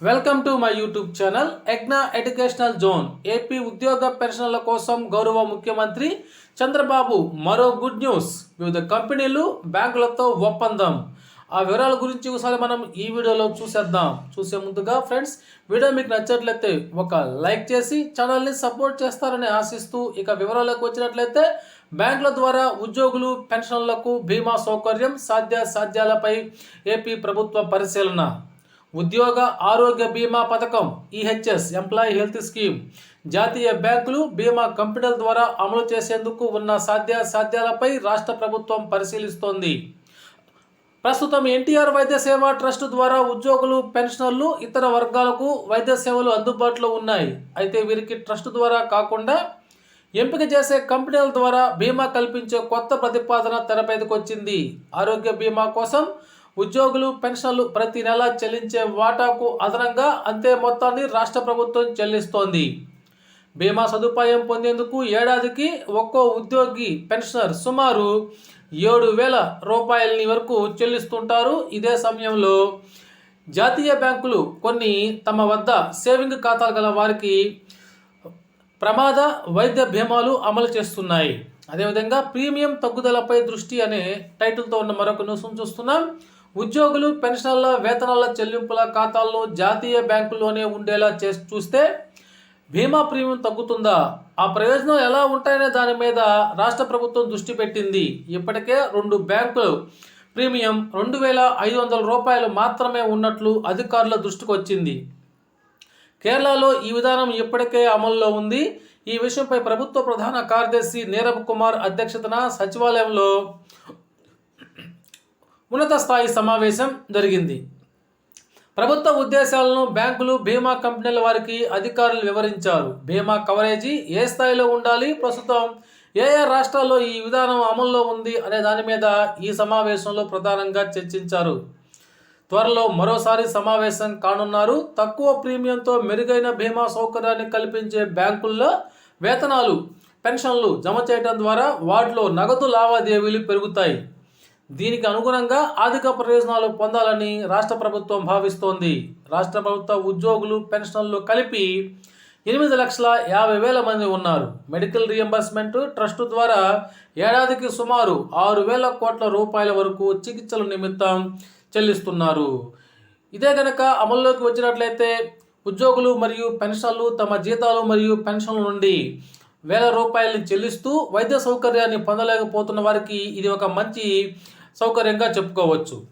Welcome to my YouTube channel ఎగ్నా educational zone AP ఉద్యోగ పెన్షన్ల కోసం గౌరవ ముఖ్యమంత్రి చంద్రబాబు మరో గుడ్ న్యూస్ వివిధ కంపెనీలు బ్యాంకులతో ఒప్పందం. ఆ వివరాల గురించి ఒకసారి మనం ఈ వీడియోలో చూసేద్దాం. చూసే ముందుగా ఫ్రెండ్స్ వీడియో మీకు నచ్చినట్లయితే ఒక లైక్ చేసి ఛానల్ని సపోర్ట్ చేస్తారని ఆశిస్తూ ఇక వివరాలకు వచ్చినట్లయితే బ్యాంకుల ద్వారా ఉద్యోగులు పెన్షన్లకు బీమా సౌకర్యం సాధ్య సాధ్యాలపై ఏపీ ప్రభుత్వ పరిశీలన. ఉద్యోగ ఆరోగ్య బీమా పథకం ఈహెచ్ఎస్ ఎంప్లాయీ హెల్త్ స్కీమ్ జాతీయ బ్యాంకులు బీమా కంపెనీల ద్వారా అమలు చేసేందుకు ఉన్న సాధ్య సాధ్యాలపై రాష్ట్ర ప్రభుత్వం పరిశీలిస్తోంది. ప్రస్తుతం ఎన్టీఆర్ వైద్య సేవ ట్రస్ట్ ద్వారా ఉద్యోగులు పెన్షనర్లు ఇతర వర్గాలకు వైద్య సేవలు అందుబాటులో ఉన్నాయి. అయితే వీరికి ట్రస్ట్ ద్వారా కాకుండా ఎంపిక చేసే కంపెనీల ద్వారా బీమా కల్పించే కొత్త ప్రతిపాదన తెరపైకి వచ్చింది ఆరోగ్య బీమా కోసం ఉద్యోగులు పెన్షన్లు ప్రతి నెల చెల్లించే వాటాకు అదనంగా అంతే మొత్తాన్ని రాష్ట్ర ప్రభుత్వం చెల్లిస్తోంది. బీమా సదుపాయం పొందేందుకు ఏడాదికి ఒక్కో ఉద్యోగి పెన్షనర్ సుమారు ఏడు వేల రూపాయలని వరకు చెల్లిస్తుంటారు ఇదే సమయంలో. జాతీయ బ్యాంకులు కొన్ని తమ వద్ద సేవింగ్ ఖాతాలు గల వారికి ప్రమాద వైద్య బీమాలు అమలు చేస్తున్నాయి. అదేవిధంగా ప్రీమియం తగ్గుదలపై దృష్టి అనే టైటిల్తో ఉన్న మరొక న్యూస్ చూస్తున్నాం. ఉద్యోగులు పెన్షన్ల వేతనాల చెల్లింపుల ఖాతాలను జాతీయ బ్యాంకుల్లోనే ఉండేలా చేసి చూస్తే బీమా ప్రీమియం తగ్గుతుందా? ఆ ప్రయోజనాలు ఎలా ఉంటాయనే దాని మీద రాష్ట్ర ప్రభుత్వం దృష్టి పెట్టింది. ఇప్పటికే రెండు బ్యాంకులు ప్రీమియం రెండు వేల ఐదు వందల రూపాయలు మాత్రమే ఉన్నట్లు అధికారుల దృష్టికి వచ్చింది. కేరళలో ఈ విధానం ఇప్పటికే అమల్లో ఉంది. ఈ విషయంపై ప్రభుత్వ ప్రధాన కార్యదర్శి నీరబ్ కుమార్ అధ్యక్షతన సచివాలయంలో ఉన్నత స్థాయి సమావేశం జరిగింది. ప్రభుత్వ ఉద్దేశాలను బ్యాంకులు బీమా కంపెనీల వారికి అధికారులు వివరించారు. బీమా కవరేజీ ఏ స్థాయిలో ఉండాలి? ప్రస్తుతం ఏ ఏ రాష్ట్రాల్లో ఈ విధానం అమల్లో ఉంది అనే దాని మీద ఈ సమావేశంలో ప్రధానంగా చర్చించారు. త్వరలో మరోసారి సమావేశం కానున్నారు. తక్కువ ప్రీమియంతో మెరుగైన బీమా సౌకర్యాన్ని కల్పించే బ్యాంకుల్లో వేతనాలు పెన్షన్లు జమ చేయడం ద్వారా వాటిలో నగదు లావాదేవీలు పెరుగుతాయి. దీనికి అనుగుణంగా ఆర్థిక ప్రయోజనాలు పొందాలని రాష్ట్ర ప్రభుత్వం భావిస్తోంది. రాష్ట్ర ప్రభుత్వ ఉద్యోగులు పెన్షన్లు కలిపి ఎనిమిది లక్షల యాభై వేల మంది ఉన్నారు. మెడికల్ రియంబర్స్మెంట్ ట్రస్ట్ ద్వారా ఏడాదికి సుమారు ఆరు వేల కోట్ల రూపాయల వరకు చికిత్సల నిమిత్తం చెల్లిస్తున్నారు. ఇదే కనుక అమల్లోకి వచ్చినట్లయితే ఉద్యోగులు మరియు పెన్షన్లు తమ జీతాలు మరియు పెన్షన్ల నుండి వేల రూపాయలని చెల్లిస్తూ వైద్య సౌకర్యాన్ని పొందలేకపోతున్న వారికి ఇది ఒక మంచి సౌకర్యంగా చెప్పుకోవచ్చు.